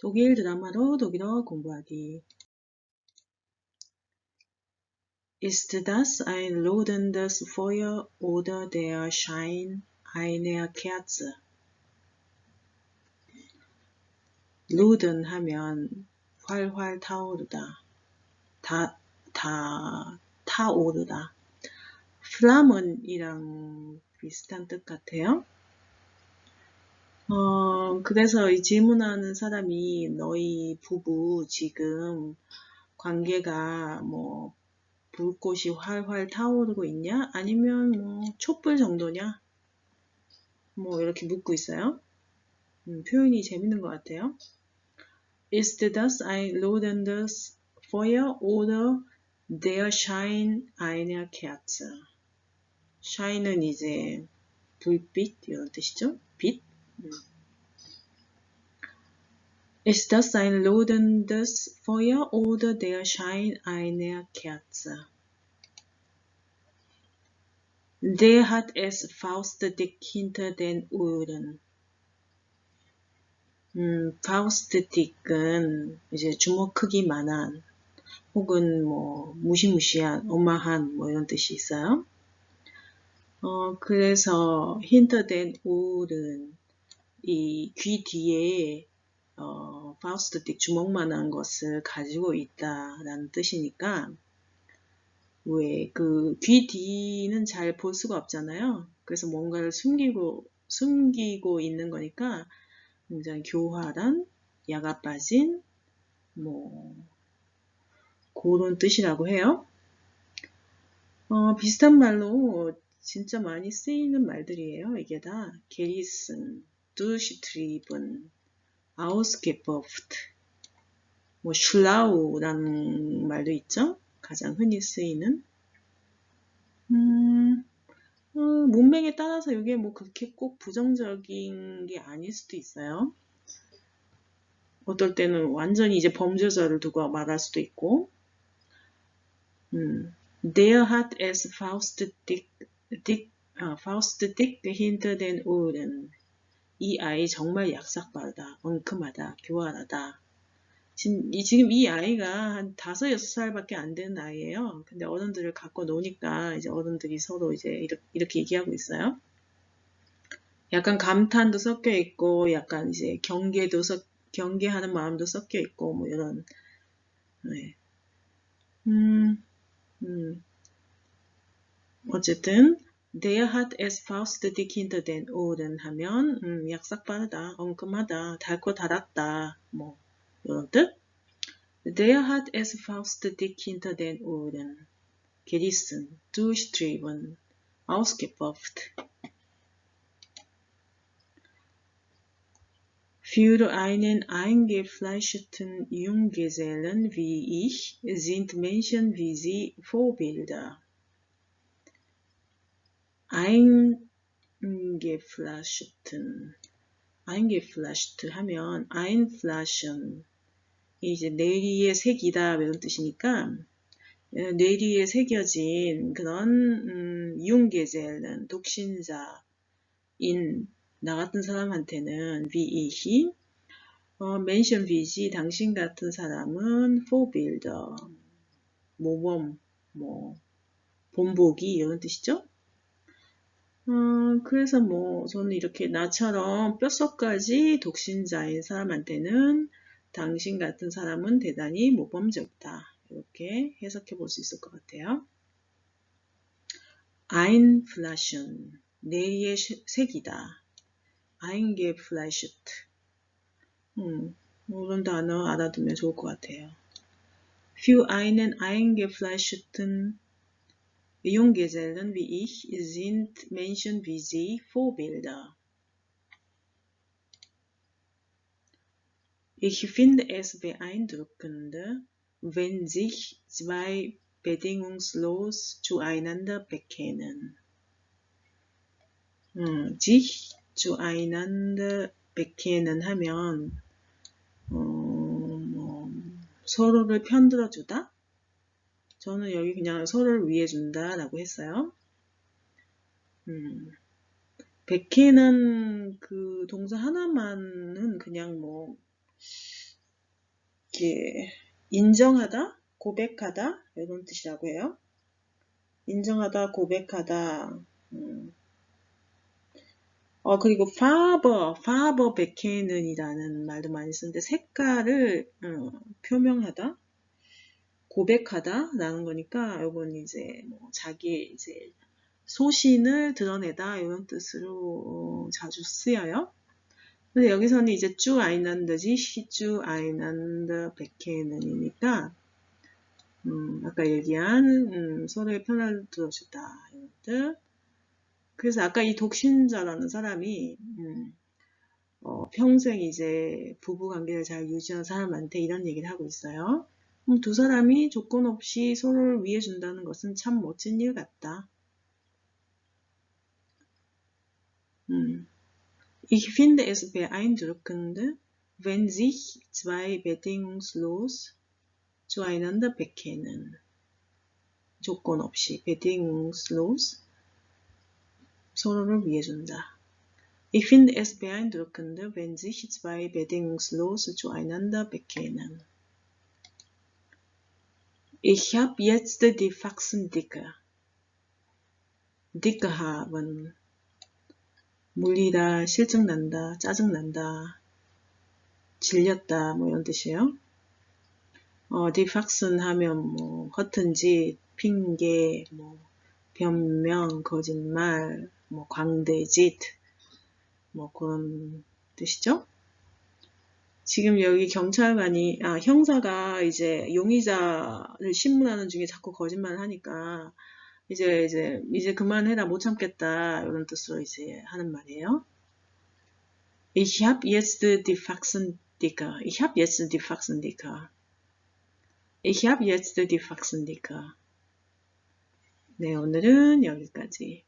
독일 드라마로 독일어 공부하기. Ist das ein lodendes Feuer oder der Schein einer Kerze? 로든 하면 활활 타오르다. 다, 다, 타오르다. 플라문이랑 비슷한 뜻 같아요. 어, 그래서 이 질문하는 사람이 너희 부부 지금 관계가 뭐 불꽃이 활활 타오르고 있냐? 아니면 뭐 촛불 정도냐? 뭐 이렇게 묻고 있어요. 음, 표현이 재밌는 것 같아요. Ist das ein lodendes Feuer oder der Schein einer Kerze? shine은 이제 불빛 이런 뜻이죠. 빛. Ist das ein lodendes Feuer oder der Schein einer Kerze? Der hat es faustdick hinter den Ohren. 음, faustdick은 이제 주먹 크기만한 혹은 뭐 무시무시한, 어마한 뭐 이런 뜻이 있어요. 어, 그래서 힌터된 오른 이 귀 뒤에 어, 파우스트틱 주먹만한 것을 가지고 있다라는 뜻이니까 왜 그 귀 뒤는 잘 볼 수가 없잖아요. 그래서 뭔가를 숨기고 숨기고 있는 거니까 굉장히 교활한 야가 빠진 뭐 그런 뜻이라고 해요. 어, 비슷한 말로 진짜 많이 쓰이는 말들이에요. 이게 다 게리슨, 두시트리븐, 아우스게퍼프트, 뭐 슐라우라는 말도 있죠. 가장 흔히 쓰이는 음, 어, 문맥에 따라서 이게 뭐 그렇게 꼭 부정적인 게 아닐 수도 있어요. 어떨 때는 완전히 이제 범죄자를 두고 말할 수도 있고 음, Der hat es faustdick dick, 아, Faust dick hinter den Ohren. 이 아이 정말 약삭빠르다, 엉큼하다, 교활하다. 지금 이 아이가 한 다섯 여섯 살밖에 안 되는 아이예요. 근데 어른들을 갖고 노니까 이제 어른들이 서로 이제 이렇게, 얘기하고 있어요. 약간 감탄도 섞여 있고, 약간 이제 경계도 섞, 경계하는 마음도 섞여 있고, 뭐 이런, 네. 음, 음. 어쨌든 Der hat es faustdick hinter den Ohren 하면 음, 약삭 빠르다, 엉큼하다, 달고 달았다, 뭐 이런 뜻. Der hat es faustdick hinter den Ohren gerissen, durchtrieben, ausgepufft. Für einen eingefleischten Junggesellen wie ich sind Menschen wie Sie Vorbilder. Eingeflaschten, eingeflasht 하면 einflaschen 이제 뇌리에 색이다 이런 뜻이니까 뇌리에 새겨진 그런 음, 융게젤은 독신자인 나 같은 사람한테는 위이히 어, 멘션 비지 당신 같은 사람은 포빌더 모범 뭐 본보기 이런 뜻이죠. 음, 그래서 뭐 저는 이렇게 나처럼 뼛속까지 독신자인 사람한테는 당신 같은 사람은 대단히 모범적이다. 이렇게 해석해 볼 수 있을 것 같아요. Einflaschen, 내의 색이다. Eingeflasht. 음, 이런 단어 알아두면 좋을 것 같아요. Für einen eingeflaschten Junggesellen wie ich sind Menschen wie Sie Vorbilder. Ich finde es beeindruckend, wenn sich zwei bedingungslos zueinander bekennen. 음, sich zueinander bekennen 하면 음, 뭐, 서로를 편들어주다? 저는 여기 그냥 서로를 위해 준다 라고 했어요. 음, 백해는 그 동사 하나만은 그냥 뭐 이렇게 인정하다, 고백하다 이런 뜻이라고 해요. 인정하다, 고백하다. 음. 어 그리고 father, father 베케는이라는 말도 많이 쓰는데 색깔을 어, 표명하다, 고백하다라는 거니까 이건 이제 뭐 자기 이제 소신을 드러내다 이런 뜻으로 어, 자주 쓰여요. 근데 여기서는 이제 쭈 아이난드지 시쭈 아이난드 백해는이니까 음, 아까 얘기한 음, 서로의 편을 들어주다 이런 뜻. 그래서 아까 이 독신자라는 사람이 음, 어, 평생 이제 부부 관계를 잘 유지한 사람한테 이런 얘기를 하고 있어요. 음, 두 사람이 조건 없이 서로를 위해 준다는 것은 참 멋진 일 같다. 음. Ich finde es beeindruckend, wenn sich zwei bedingungslos zueinander bekennen. 조건 없이 bedingungslos 서로를 위해 준다. Ich finde es beeindruckend, wenn sich zwei bedingungslos zueinander bekennen. Ich habe jetzt die Faxen dicker. Dicke haben. 물리다, 실증난다, 짜증난다, 질렸다, 뭐 이런 뜻이에요. 어, 디팍슨 하면 뭐 허튼 짓, 핑계, 뭐 변명, 거짓말, 뭐 광대짓, 뭐 그런 뜻이죠. 지금 여기 경찰관이 아 형사가 이제 용의자를 신문하는 중에 자꾸 거짓말을 하니까 이제 이제 이제 그만해라 못 참겠다 이런 뜻으로 이제 하는 말이에요. Ich hab jetzt die Faxen dicker. Ich hab jetzt die Faxen dicker. Ich hab jetzt die Faxen dicker. 네, 오늘은 여기까지.